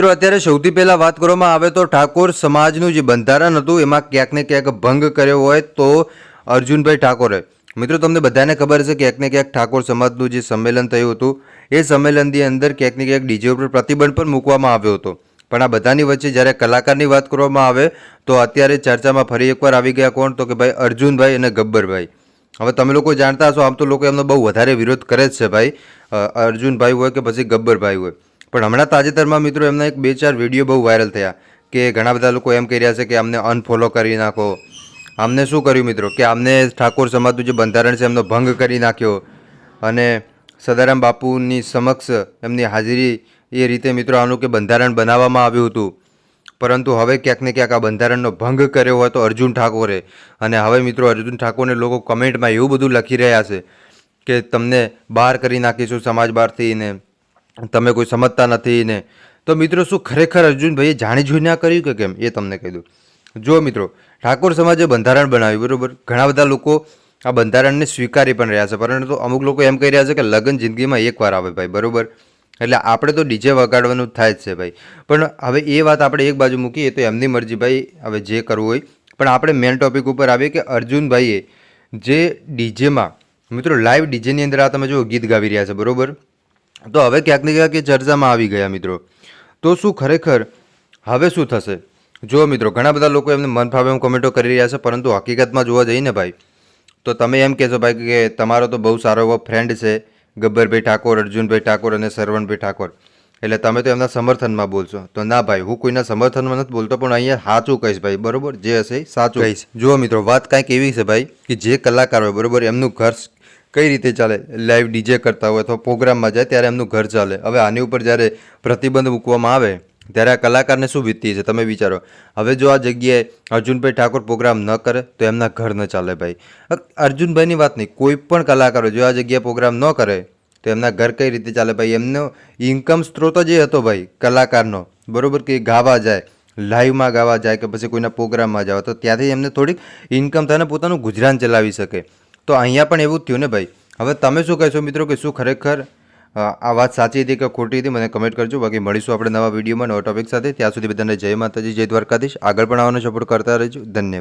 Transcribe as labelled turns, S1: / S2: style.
S1: મિત્રો, અત્યારે સૌથી પહેલા વાત કરવામાં આવે તો ઠાકોર સમાજનું જે બંધારણ હતું, એમાં ક્યાંક ને ક્યાંક ભંગ કર્યો હોય તો અર્જુનભાઈ ઠાકોરે. મિત્રો, તમને બધાને ખબર છે ક્યાંક ને ક્યાંક ઠાકોર સમાજનું જે સંમેલન થયું હતું, એ સંમેલનની અંદર ક્યાંક ને ક્યાંક ડીજે ઉપર પ્રતિબંધ પણ મૂકવામાં આવ્યો હતો. પણ આ બધાની વચ્ચે જ્યારે કલાકારની વાત કરવામાં આવે, તો અત્યારે ચર્ચામાં ફરી એકવાર આવી ગયા કોણ? તો કે ભાઈ અર્જુનભાઈ અને ગબ્બરભાઈ. હવે તમે લોકો જાણતા હશો, આમ તો લોકો એમનો બહુ વધારે વિરોધ કરે જ છે ભાઈ. અર્જુનભાઈ હોય કે પછી ગબ્બરભાઈ હોય. પણ હમણાં તાજેતરમાં મિત્રો એમના એક બે ચાર વીડિયો બહુ વાયરલ થયા કે ઘણા બધા લોકો એમ કહી રહ્યા છે કે અમને અનફોલો કરી નાખો. આમને શું કર્યું મિત્રો? કે આમને ઠાકોર સમાજનું જે બંધારણ છે એમનો ભંગ કરી નાખ્યો અને સદારામ બાપુની સમક્ષ એમની હાજરી એ રીતે મિત્રો આનું કે બંધારણ બનાવવામાં આવ્યું હતું. પરંતુ હવે ક્યાંક ને ક્યાંક આ બંધારણનો ભંગ કર્યો હોય તો અર્જુન ઠાકોરે. અને હવે મિત્રો અર્જુન ઠાકોરને લોકો કમેન્ટમાં એવું બધું લખી રહ્યા છે કે તમને બહાર કરી નાખીશું સમાજ બહારથી ને તમે કોઈ સમજતા નથી ને, તો મિત્રો શું ખરેખર અર્જુનભાઈએ જાણી જોઈને આ કર્યું કે કેમ? એ તમને કહી દઉં. જો મિત્રો, ઠાકોર સમાજે બંધારણ બનાવ્યું, બરાબર? ઘણા બધા લોકો આ બંધારણને સ્વીકારી પણ રહ્યા છે. પરંતુ અમુક લોકો એમ કહી રહ્યા છે કે લગ્ન જિંદગીમાં એકવાર આવે ભાઈ, બરાબર? એટલે આપણે તો ડીજે વગાડવાનું થાય જ છે ભાઈ. પણ હવે એ વાત આપણે એક બાજુ મૂકીએ, તો એમની મરજી ભાઈ, હવે જે કરવું હોય. પણ આપણે મેન ટોપિક ઉપર આવીએ કે અર્જુનભાઈએ જે ડીજેમાં, મિત્રો લાઈવ ડીજેની અંદર આ તમે જો ગીત ગાવી રહ્યા છે, બરાબર? તો હવે ક્યાંક ને ક્યાંક એ ચર્ચામાં આવી ગયા મિત્રો. તો શું ખરેખર હવે શું થશે? જો મિત્રો ઘણા બધા લોકો એમને મન ફાવે એમ કોમેન્ટો કરી રહ્યા છે પરંતુ હકીકતમાં જોવા જઈને ભાઈ તો તમે એમ કહેશો ભાઈ કે તમારો તો બહુ સારો એવો ફ્રેન્ડ છે ગબ્બરભાઈ ઠાકોર અર્જુનભાઈ ઠાકોર અને સરવણભાઈ ઠાકોર. એટલે તમે તો એમના સમર્થનમાં બોલશો તો ના ભાઈ હું કોઈના સમર્થનમાં નથી બોલતો પણ અહીંયા સાચું કહીશ ભાઈ બરોબર? જે હશે સાચું. કહીશ. જુઓ મિત્રો વાત કાંઈક એવી છે ભાઈ કે જે કલાકાર હોય બરોબર? એમનું ઘર કઈ રીતે ચાલે? લાઈવ ડીજે કરતા હોય અથવા પ્રોગ્રામમાં જાય ત્યારે એમનું ઘર ચાલે. હવે આની ઉપર જ્યારે પ્રતિબંધ મૂકવામાં આવે, ત્યારે આ કલાકારને શું વીતી છે તમે વિચારો. હવે જો આ જગ્યાએ અર્જુનભાઈ ઠાકોર પ્રોગ્રામ ન કરે, તો એમના ઘર ન ચાલે ભાઈ. અર્જુનભાઈની વાત નહીં. કોઈ પણ કલાકારો જો આ જગ્યાએ પ્રોગ્રામ ન કરે, તો એમના ઘર કઈ રીતે ચાલે ભાઈ? એમનો ઇન્કમ સ્ત્રોત જ એ હતો ભાઈ, કલાકારનો. બરાબર? કે ગાવા જાય લાઈવમાં ગાવા જાય કે પછી કોઈના પ્રોગ્રામમાં જાવ તો ત્યાંથી એમને થોડીક ઇન્કમ થાય પોતાનું ગુજરાન ચલાવી શકે. તો અહીંયા પણ એવું થયું ને ભાઈ. હવે તમે શું કહેશો મિત્રો કે શું ખરેખર આ વાત સાચી હતી કે ખોટી હતી? મને કમેન્ટ કરજો. બાકી મળીશું આપણે નવા વિડીયોમાં નવા ટોપિક સાથે. ત્યાં સુધી બધાને જય માતાજી, જય દ્વારકાધીશ. આગળ પણ આવવાનો સપોર્ટ કરતા રહેજો. ધન્યવાદ.